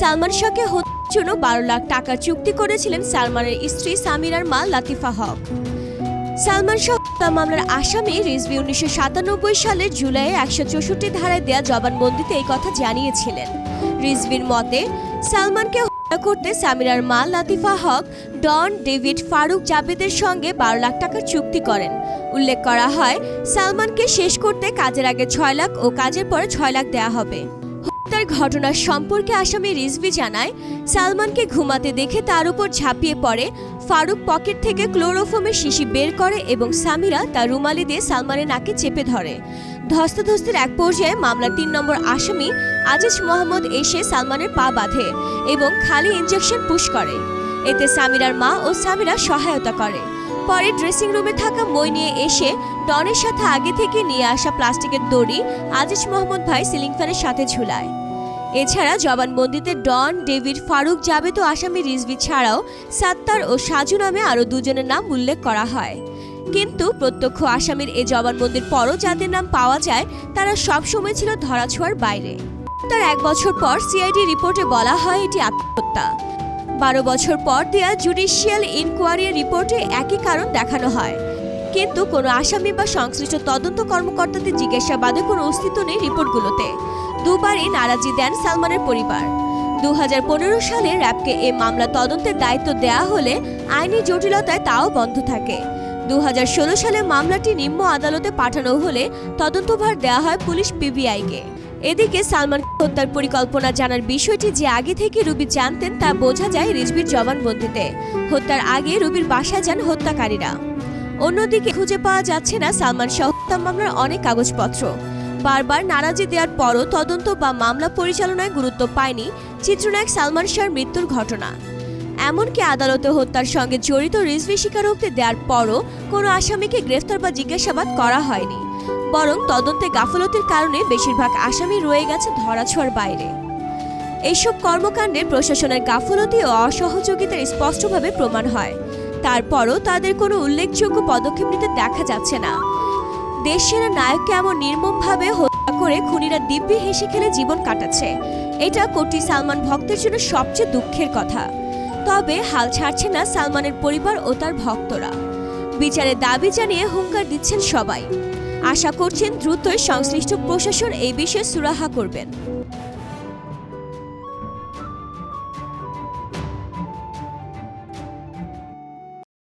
সালমান শাহকে হত্যার জন্য বারো লাখ টাকার চুক্তি করেছিলেন সালমানের স্ত্রী সামিরার মা লাতিফা হক। সালমান শাহ হত্যা মামলার আসামি রিজভি উনিশশো সাতানব্বই সালের জুলাইয়ে একশো চৌষট্টি ধারায় দেয়া জবানবন্দিতে এই কথা জানিয়েছিলেন। রিজভির মতে, সালমানকে হত্যা করতে সামিরার মা লাতিফা হক, ডন, ডেভিড, ফারুক জাবেদের সঙ্গে বারো লাখ টাকার চুক্তি করেন। উল্লেখ করা হয়, সালমানকে শেষ করতে কাজের আগে ছয় লাখ ও কাজের পরে ছয় লাখ দেয়া হবে। হত্যার ঘটনার সম্পর্কে আসামি রিজভি জানায়, সালমানকে ঘুমাতে দেখে তার উপর ঝাঁপিয়ে পড়ে, ফারুক পকেট থেকে ক্লোরোফোমের শিশি বের করে এবং সামিরা তার রুমালি দিয়ে সালমানের নাকে চেপে ধরে। ধস্তাধস্তির এক পর্যায়ে মামলার তিন নম্বর আসামি আজিজ মোহাম্মদ এসে সালমানের পা বাঁধে এবং খালি ইঞ্জেকশন পুশ করে। এতে সামিরার মা ও সামিরা সহায়তা করে। পরে ড্রেসিং রুমে থাকা মই নিয়ে এসে ডনের সাথে আগে থেকে নিয়ে আসা প্লাস্টিকের দড়ি আজিজ মোহাম্মদ ভাই সিলিং ফ্যানের সাথে ঝুলায়। এছাড়া জবানবন্দিতে ডন, ডেভিড ফারুক জাবেদ ও আসামি রিজভি ছাড়াও সাত্তার ও সাজু নামে আরও দুজনের নাম উল্লেখ করা হয়। কিন্তু প্রত্যক্ষ আসামির এ জবানবন্দির পরও যাদের নাম পাওয়া যায়, তারা সবসময় ছিল ধরাছোঁয়ার বাইরে। তার এক বছর পর সিআইডি রিপোর্টে বলা হয় এটি আত্মহত্যা। বারো বছর পর দেয়া জুডিশিয়াল ইনকোয়ারি রিপোর্টে একই কারণ দেখানো হয়। কিন্তু কোনো আসামি বা সংশ্লিষ্ট তদন্ত কর্মকর্তাদের জিজ্ঞাসাবাদে কোনো অস্তিত্ব নেই রিপোর্টগুলোতে। দুবারই নারাজি দেন সালমানের পরিবার। দুহাজার পনেরো সালে র্যাবকে এ মামলা তদন্তের দায়িত্ব দেয়া হলে আইনি জটিলতায় তাও বন্ধ থাকে। দুহাজার ষোলো সালে মামলাটি নিম্ন আদালতে পাঠানো হলে তদন্তভার দেওয়া হয় পুলিশ পিবিআইকে এদিকে সালমান হত্যার পরিকল্পনা জানার বিষয়টি যে আগে থেকে রুবি জানতেন তা বোঝা যায় রিজবির জবানবন্দিতে। হত্যার আগে রুবির বাসায় যান হত্যাকারীরা। অন্যদিকে খুঁজে পাওয়া যাচ্ছে না সালমান শাহ হত্যা মামলার অনেক কাগজপত্র। বারবার নারাজি দেওয়ার পরও তদন্ত বা মামলা পরিচালনায় গুরুত্ব পায়নি চিত্রনায়ক সালমান শাহর মৃত্যুর ঘটনা। এমনকি আদালতে হত্যার সঙ্গে জড়িত রিজভি স্বীকারোক্তি দেওয়ার পরও কোনো আসামিকে গ্রেফতার বা জিজ্ঞাসাবাদ করা হয়নি। বরং তদন্তে গাফলতির কারণে বেশিরভাগ আসামি রয়ে গেছে ধরাছোঁয়ার বাইরে। এইসব কর্মকাণ্ডে প্রশাসনের গাফলতি ও অসহযোগিতার স্পষ্টভাবে প্রমাণ হয়। তারপরও তাদের কোনো উল্লেখযোগ্য পদক্ষেপ নিতে দেখা যাচ্ছে না। দেশের নায়ককে এমন নির্মমভাবে হত্যা করে খুনিরা দিব্যি হেসে খেলে জীবন কাটাচ্ছে? এটা কোটি সালমান ভক্তের জন্য সবচেয়ে দুঃখের কথা। তবে হাল ছাড়ছে না সালমানের পরিবার ও তার ভক্তরা। বিচারে দাবি জানিয়ে হুঙ্কার দিচ্ছেন সবাই। আশা করছেন দ্রুতই সংশ্লিষ্ট প্রশাসন এই বিষয়ে সুরাহা করবেন।